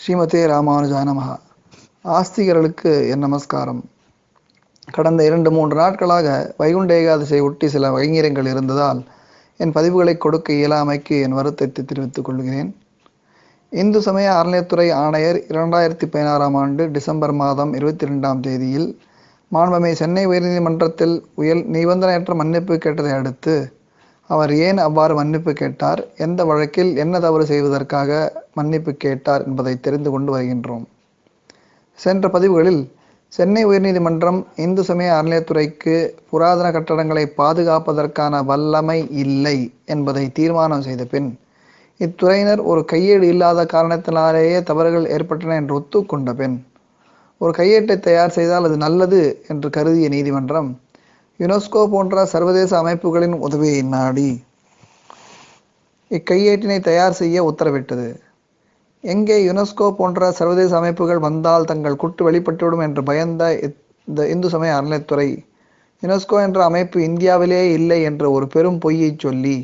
ஸ்ரீமதே ராமானுஜானமஹா ஆஸ்திகர்களுக்கு என் நமஸ்காரம். கடந்த இரண்டு மூன்று நாட்களாக வைகுண்ட ஏகாதசியை ஒட்டி சில வைங்கரியங்கள் இருந்ததால் என் பதிவுகளை கொடுக்க இயலாமைக்கு என் வருத்தத்தை தெரிவித்துக் கொள்கிறேன். இந்து சமய அறநிலையத்துறை ஆணையர் இரண்டாயிரத்தி பதினாறாம் ஆண்டு டிசம்பர் மாதம் இருபத்தி ரெண்டாம் தேதியில் மாண்பமை சென்னை உயர்நீதிமன்றத்தில் உயர் நிபந்தனையற்ற மன்னிப்பு கேட்டதை அடுத்து அவர் ஏன் அவ்வாறு மன்னிப்பு கேட்டார்? எந்த வழக்கில் என்ன தவறு செய்வதற்காக மன்னிப்பு கேட்டார் என்பதை தெரிந்து கொண்டு வருகின்றோம். சென்ற பதிவுகளில் சென்னை உயர்நீதிமன்றம் இந்து சமய அறநிலையத்துறைக்கு புராதன கட்டடங்களை பாதுகாப்பதற்கான வல்லமை இல்லை என்பதை தீர்மானம் செய்த பின் இத்துறையினர் ஒரு கையேடு இல்லாத காரணத்தினாலேயே தவறுகள் ஏற்பட்டன என்று ஒத்துக்கொண்ட பின் ஒரு கையேட்டை தயார் செய்தால் அது நல்லது என்று கருதிய நீதிமன்றம் யுனெஸ்கோ போன்ற சர்வதேச அமைப்புகளின் உதவியை நாடி இக்கையேட்டினை தயார் செய்ய உத்தரவிட்டது. எங்கே யுனெஸ்கோ போன்ற சர்வதேச அமைப்புகள் வந்தால் தங்கள் குட்டு வெளிப்பட்டுவிடும் என்று பயந்த இந்த இந்து சமய அறநிலைத்துறை யுனெஸ்கோ என்ற அமைப்பு இந்தியாவிலேயே இல்லை என்ற ஒரு பெரும் பொய்யை சொல்லி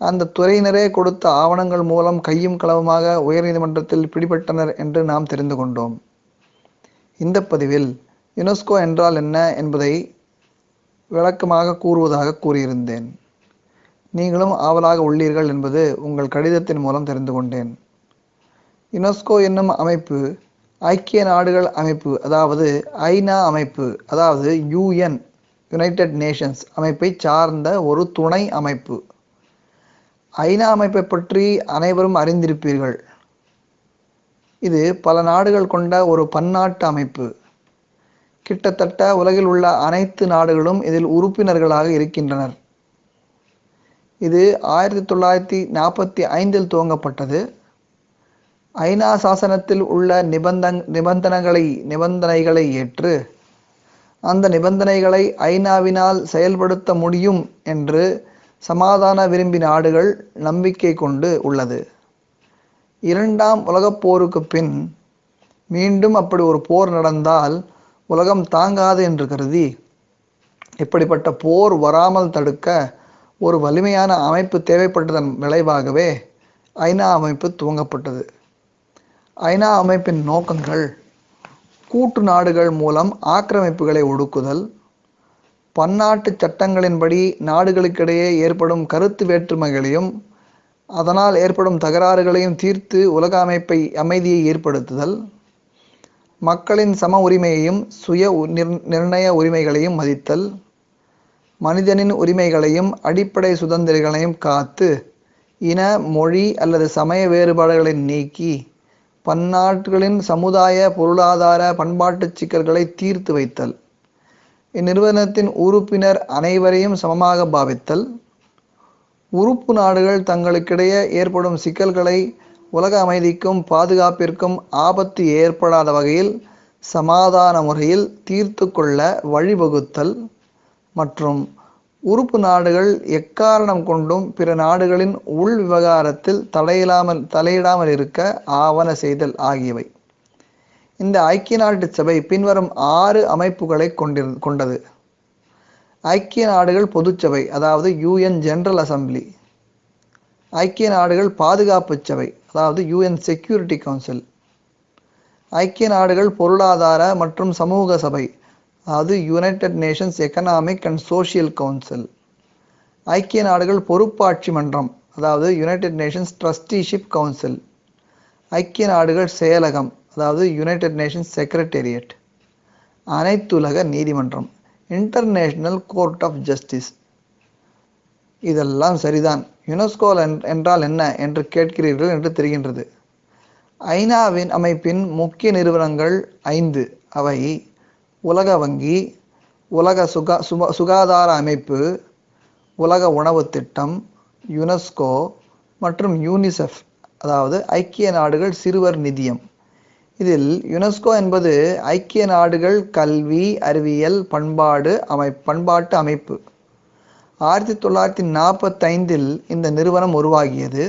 அந்த துறையினரே கொடுத்த ஆவணங்கள் மூலம் கையும் களவுமாக உயர்நீதிமன்றத்தில் பிடிபட்டனர் என்று நாம் தெரிந்து கொண்டோம். இந்த பதிவில் யுனெஸ்கோ என்றால் என்ன என்பதை விளக்கமாக கூறுவதாக கூறியிருந்தேன். நீங்களும் ஆவலாக உள்ளீர்கள் என்பது உங்கள் கடிதத்தின் மூலம் தெரிந்து கொண்டேன். யுனெஸ்கோ என்னும் அமைப்பு ஐக்கிய நாடுகள் அமைப்பு அதாவது ஐநா அமைப்பு அதாவது யூஎன் யுனைடெட் நேஷன்ஸ் அமைப்பை சார்ந்த ஒரு துணை அமைப்பு. ஐநா அமைப்பை பற்றி அனைவரும் அறிந்திருப்பீர்கள். இது பல நாடுகள் கொண்ட ஒரு பன்னாட்டு அமைப்பு. கிட்டத்தட்ட உலகில் உள்ள அனைத்து நாடுகளும் இதில் உறுப்பினர்களாக இருக்கின்றனர். இது ஆயிரத்தி தொள்ளாயிரத்தி நாற்பத்தி ஐந்தில் துவங்கப்பட்டது. ஐநா சாசனத்தில் உள்ள நிபந்தன் நிபந்தனைகளை நிபந்தனைகளை ஏற்று அந்த நிபந்தனைகளை ஐநாவினால் செயல்படுத்த முடியும் என்று சமாதான விரும்பி நாடுகள் நம்பிக்கை கொண்டு உள்ளது. இரண்டாம் உலகப் போருக்கு பின் மீண்டும் அப்படி ஒரு போர் நடந்தால் உலகம் தாங்காது என்று கருதி இப்படிப்பட்ட போர் வராமல் தடுக்க ஒரு வலிமையான அமைப்பு தேவைப்பட்டதன் விளைவாகவே ஐநா அமைப்பு துவங்கப்பட்டது. ஐநா அமைப்பின் நோக்கங்கள் கூட்டு நாடுகள் மூலம் ஆக்கிரமிப்புகளை ஒடுக்குதல் பன்னாட்டு சட்டங்களின்படி நாடுகளுக்கிடையே ஏற்படும் கருத்து வேற்றுமைகளையும் அதனால் ஏற்படும் தகராறுகளையும் தீர்த்து உலக அமைப்பை அமைதியை ஏற்படுத்துதல் மக்களின் சம உரிமையையும் சுய நிர்ணய உரிமைகளையும் மதித்தல் மனிதனின் உரிமைகளையும் அடிப்படை சுதந்திரங்களையும் காத்து இன மொழி அல்லது சமய வேறுபாடுகளை நீக்கி பன்னாட்டுகளின் சமுதாய பொருளாதார பண்பாட்டு சிக்கல்களை தீர்த்து வைத்தல் இந்நிறுவனத்தின் உறுப்பினர் அனைவரையும் சமமாக பாவித்தல் உறுப்பு நாடுகள் தங்களுக்கிடையே ஏற்படும் சிக்கல்களை உலக அமைதிக்கும் பாதுகாப்பிற்கும் ஆபத்து ஏற்படாத வகையில் சமாதான முறையில் தீர்த்து கொள்ள வழிவகுத்தல் மற்றும் உறுப்பு நாடுகள் எக்காரணம் கொண்டும் பிற நாடுகளின் உள் விவகாரத்தில் தலையிடாமல் தலையிடாமல் இருக்க ஆவண செய்தல் ஆகியவை. இந்த ஐக்கிய நாட்டு சபை பின்வரும் ஆறு அமைப்புகளை கொண்டிரு கொண்டது. ஐக்கிய நாடுகள் பொதுச்சபை அதாவது யூஎன் ஜெனரல் அசம்பிளி. ஐக்கிய நாடுகள் பாதுகாப்பு சபை அதாவது யூஎன் செக்யூரிட்டி கவுன்சில் ஐக்கிய நாடுகள் பொருளாதார மற்றும் சமூக சபை அதாவது united nations economic and social council ஐக்கிய நாடுகள் பொறுப்பாட்சி மன்றம் அதாவது யுனைடெட் நேஷன்ஸ் ட்ரஸ்டிஷிப் கவுன்சில் ஐக்கிய நாடுகள் செயலகம் அதாவது யுனைடெட் நேஷன்ஸ் செக்ரட்டேரியட் அனைத்துலக நீதிமன்றம் இன்டர்நேஷனல் கோர்ட் ஆஃப் ஜஸ்டிஸ் இதெல்லாம் சரிதான். யுனெஸ்கோ என்றால் என்ன என்று கேட்கிறீர்கள் என்று தெரிகின்றது. ஐநாவின் அமைப்பின் முக்கிய நிறுவனங்கள் ஐந்து. அவை உலக வங்கி உலக சுகா சுப சுகாதார அமைப்பு உலக உணவு திட்டம் யுனெஸ்கோ மற்றும் யூனிசெஃப் அதாவது ஐக்கிய நாடுகள் சிறுவர் நிதியம். இதில் யுனெஸ்கோ என்பது ஐக்கிய நாடுகள் கல்வி அறிவியல் பண்பாடு அமை பண்பாட்டு அமைப்பு. ஆயிரத்தி தொள்ளாயிரத்தி நாற்பத்தைந்தில் இந்த நிறுவனம் உருவாகியது.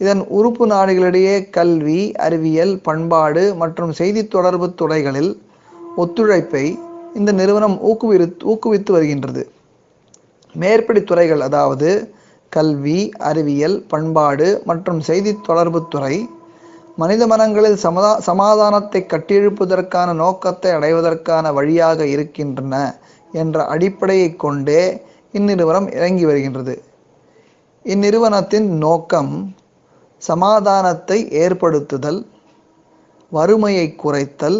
இதன் உறுப்பு நாடுகளிடையே கல்வி அறிவியல் பண்பாடு மற்றும் செய்தி தொடர்பு துறைகளில் ஒத்துழைப்பை இந்த நிறுவனம் ஊக்குவிரு ஊக்குவித்து வருகின்றது. மேற்படி துறைகள் அதாவது கல்வி அறிவியல் பண்பாடு மற்றும் செய்தி தொடர்பு துறை மனித மனங்களில் சமதா சமாதானத்தை கட்டியெழுப்பதற்கான நோக்கத்தை அடைவதற்கான வழியாக இருக்கின்றன என்ற அடிப்படையை கொண்டே இந்நிறுவனம் இறங்கி வருகின்றது. இந்நிறுவனத்தின் நோக்கம் சமாதானத்தை ஏற்படுத்துதல் வறுமையை குறைத்தல்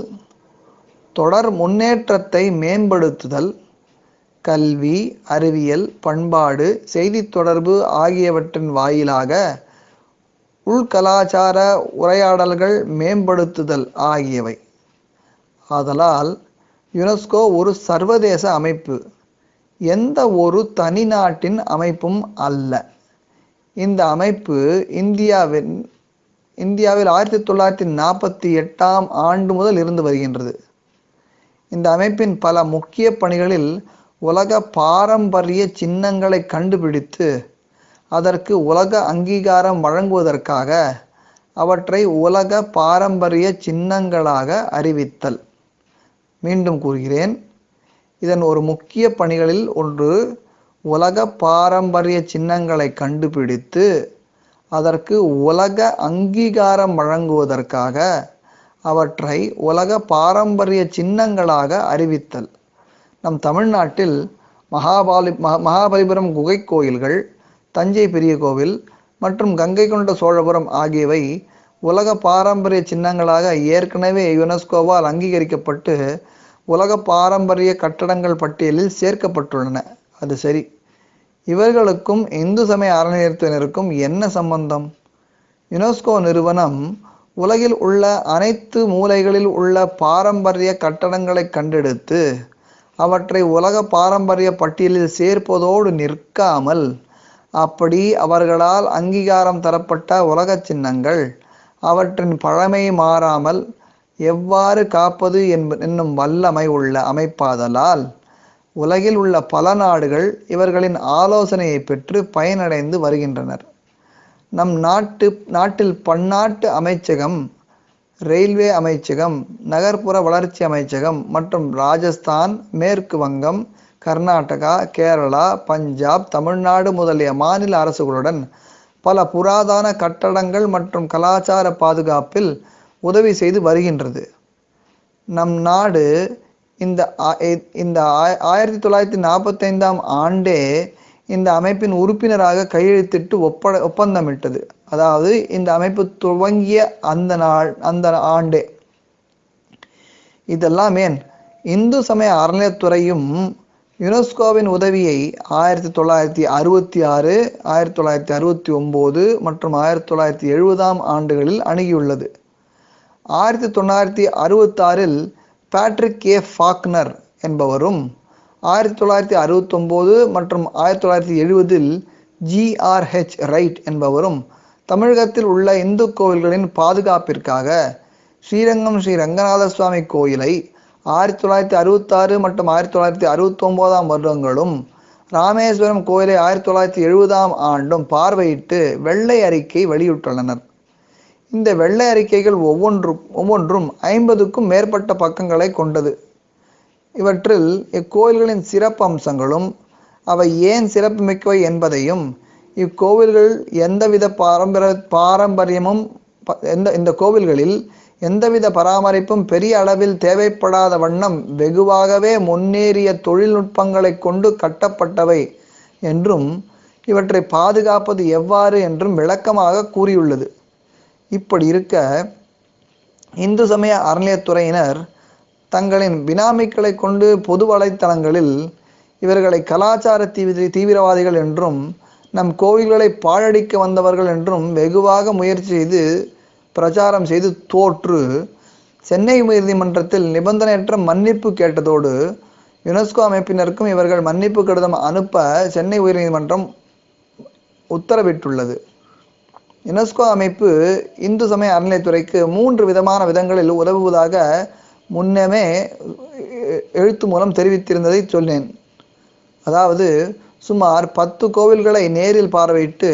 தொடர் முன்னேற்றத்தை மேம்படுத்துதல் கல்வி அறிவியல் பண்பாடு செய்தி தொடர்பு ஆகியவற்றின் வாயிலாக உள்கலாச்சார உரையாடல்கள் மேம்படுத்துதல் ஆகியவை. ஆதலால் யுனெஸ்கோ ஒரு சர்வதேச அமைப்பு. எந்த ஒரு தனி நாட்டின் அமைப்பும் அல்ல. இந்த அமைப்பு இந்தியாவின் இந்தியாவில் ஆயிரத்தி தொள்ளாயிரத்தி நாற்பத்தி எட்டாம் ஆண்டு முதல் இருந்து வருகின்றது. இந்த அமைப்பின் பல முக்கிய பணிகளில் உலக பாரம்பரிய சின்னங்களை கண்டுபிடித்து அதற்கு உலக அங்கீகாரம் வழங்குவதற்காக அவற்றை உலக பாரம்பரிய சின்னங்களாக அறிவித்தல். மீண்டும் கூறுகிறேன். இதன் ஒரு முக்கிய பணிகளில் ஒன்று உலக பாரம்பரிய சின்னங்களை கண்டுபிடித்து அதற்கு உலக அங்கீகாரம் வழங்குவதற்காக அவற்றை உலக பாரம்பரிய சின்னங்களாக அறிவித்தல். நம் தமிழ்நாட்டில் மகாபாலி மகாபலிபுரம் குகை கோயில்கள் தஞ்சை பெரிய கோவில் மற்றும் கங்கை கொண்ட சோழபுரம் ஆகியவை உலக பாரம்பரிய சின்னங்களாக ஏற்கனவே யுனெஸ்கோவால் அங்கீகரிக்கப்பட்டு உலக பாரம்பரிய கட்டடங்கள் பட்டியலில் சேர்க்கப்பட்டுள்ளன. அது சரி. இவர்களுக்கும் இந்து சமய அறநிலையத்தினருக்கும் என்ன சம்பந்தம்? யுனெஸ்கோ நிறுவனம் உலகில் உள்ள அனைத்து மூலைகளில் உள்ள பாரம்பரிய கட்டடங்களை கண்டெடுத்து அவற்றை உலக பாரம்பரிய பட்டியலில் சேர்ப்பதோடு நிற்காமல் அப்படி அவர்களால் அங்கீகாரம் தரப்பட்ட உலக சின்னங்கள் அவற்றின் பழமை மாறாமல் எவ்வாறு காப்பது என்ப என்னும் வல்லமை உள்ள அமைப்பாதலால் உலகில் உள்ள பல நாடுகள் இவர்களின் ஆலோசனையை பெற்று பயனடைந்து வருகின்றனர். நம் நாட்டு நாட்டில் பன்னாட்டு அமைச்சகம் ரயில்வே அமைச்சகம் நகர்ப்புற வளர்ச்சி அமைச்சகம் மற்றும் ராஜஸ்தான் மேற்கு வங்கம் கர்நாடகா கேரளா பஞ்சாப் தமிழ்நாடு முதலிய மாநில அரசுகளுடன் பல புராதன கட்டடங்கள் மற்றும் கலாச்சார பாதுகாப்பில் உதவி செய்து வருகின்றது. நம் நாடு இந்த இந்த ஆய- ஆயிரத்தி தொள்ளாயிரத்தி நாற்பத்தைந்தாம் ஆண்டே இந்த அமைப்பின் உறுப்பினராக கையெழுத்திட்டு ஒப்பட ஒப்பந்தமிட்டது. அதாவது இந்த அமைப்பு துவங்கிய அந்த நாள் அந்த ஆண்டே. இதெல்லாம் ஏன்? இந்து சமய அறநிலையத்துறையும் யுனெஸ்கோவின் உதவியை ஆயிரத்தி தொள்ளாயிரத்தி அறுபத்தி ஆறு ஆயிரத்தி தொள்ளாயிரத்தி அறுபத்தி ஒம்பது மற்றும் ஆயிரத்தி தொள்ளாயிரத்தி எழுபதாம் ஆண்டுகளில் அணுகியுள்ளது. ஆயிரத்தி தொள்ளாயிரத்தி அறுபத்தாறில் பேட்ரிக் ஏ ஃபாக்னர் என்பவரும் ஆயிரத்தி தொள்ளாயிரத்தி அறுபத்தொம்போது மற்றும் ஆயிரத்தி தொள்ளாயிரத்தி எழுபதில் ஜிஆர்ஹெச் ரைட் என்பவரும் தமிழகத்தில் உள்ள இந்து கோவில்களின் பாதுகாப்பிற்காக ஸ்ரீரங்கம் ஸ்ரீ ரங்கநாத சுவாமி கோயிலை ஆயிரத்தி தொள்ளாயிரத்தி அறுபத்தாறு மற்றும் ஆயிரத்தி தொள்ளாயிரத்தி அறுபத்தொம்போதாம் வருடங்களும் ராமேஸ்வரம் கோயிலை ஆயிரத்தி தொள்ளாயிரத்தி எழுபதாம் ஆண்டும் பார்வையிட்டு வெள்ளை அறிக்கை வெளியிட்டுள்ளனர். இந்த வெள்ளை அறிக்கைகள் ஒவ்வொன்றும் ஒவ்வொன்றும் ஐம்பதுக்கும் மேற்பட்ட பக்கங்களை கொண்டது. இவற்றில் இக்கோயில்களின் சிறப்பம்சங்களும் அவை ஏன் சிறப்புமிக்கவை என்பதையும் இக்கோவில்கள் எந்தவித பாரம்பரிய பாரம்பரியமும் ப- எந்த இந்த கோவில்களில் எந்தவித பராமரிப்பும் பெரிய அளவில் தேவைப்படாத வண்ணம் வெகுவாகவே முன்னேறிய தொழில்நுட்பங்களை கொண்டு கட்டப்பட்டவை என்றும் இவற்றை பாதுகாப்பது எவ்வாறு என்றும் விளக்கமாக கூறியுள்ளது. இப்படி இருக்க இந்து சமய அறநிலையத்துறையினர் தங்களின் பினாமிக்களை கொண்டு பொது வலைத்தளங்களில் இவர்களை கலாச்சார தீவிர தீவிரவாதிகள் என்றும் நம் கோவில்களை பாழடிக்க வந்தவர்கள் என்றும் வெகுவாக முயற்சி செய்து பிரச்சாரம் செய்து தோற்று சென்னை உயர்நீதிமன்றத்தில் நிபந்தனையற்ற மன்னிப்பு கேட்டதோடு யுனெஸ்கோ அமைப்பினருக்கும் இவர்கள் மன்னிப்பு கடிதம் அனுப்ப சென்னை உயர்நீதிமன்றம் உத்தரவிட்டுள்ளது. யுனெஸ்கோ அமைப்பு இந்து சமய அறநிலைத்துறைக்கு மூன்று விதமான விதங்களில் உதவுவதாக முன்னமே எ- எழுத்து மூலம் தெரிவித்திருந்ததை சொன்னேன். அதாவது சுமார் பத்து கோவில்களை நேரில் பார்வையிட்டு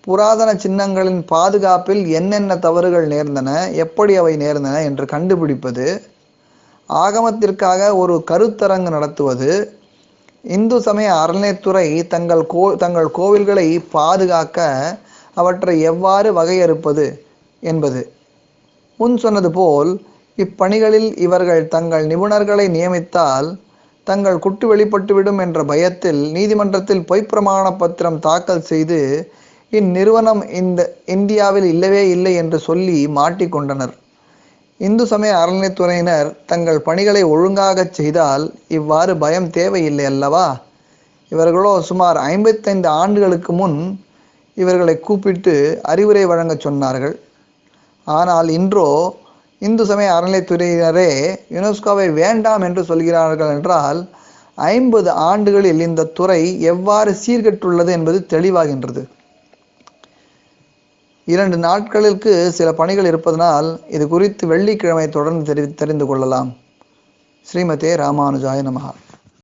புராதன சின்னங்களின் பாதுகாப்பில் என்னென்ன தவறுகள் நேர்ந்தன எப்படி அவை நேர்ந்தன என்று கண்டுபிடிப்பது ஆகமத்திற்காக ஒரு கருத்தரங்கு நடத்துவது இந்து சமய அறநிலையத்துறை தங்கள் கோ தங்கள் கோவில்களை பாதுகாக்க அவற்றை எவ்வாறு வகையறுப்பது என்பது. முன் சொன்னது போல் இப்பணிகளில் இவர்கள் தங்கள் நிபுணர்களை நியமித்தால் தங்கள் குட்டு வெளிப்பட்டுவிடும் என்ற பயத்தில் நீதிமன்றத்தில் பொய்ப்பிரமாண பத்திரம் தாக்கல் செய்து இந்நிறுவனம் இந்த இந்தியாவில் இல்லவே இல்லை என்று சொல்லி மாட்டிக்கொண்டனர் இந்து சமய அறநிலைத்துறையினர் தங்கள் பணிகளை ஒழுங்காகச் செய்தால் இவ்வாறு பயம் தேவையில்லை அல்லவா? இவர்களோ சுமார் ஐம்பத்தைந்து ஆண்டுகளுக்கு முன் இவர்களை கூப்பிட்டு அறிவுரை வழங்கச் சொன்னார்கள். ஆனால் இன்றோ இந்து சமய அறநிலைத்துறையினரே யுனெஸ்கோவை வேண்டாம் என்று சொல்கிறார்கள் என்றால் ஐம்பது ஆண்டுகளில் இந்த துறை எவ்வாறு சீர்கெட்டுள்ளது என்பது தெளிவாகின்றது. இரண்டு நாட்களுக்கு சில பணிகள் இருப்பதனால் இது குறித்து வெள்ளிக்கிழமை தொடர்ந்து தெரி தெரிந்து கொள்ளலாம். ஸ்ரீமதே ராமானுஜாய நமகா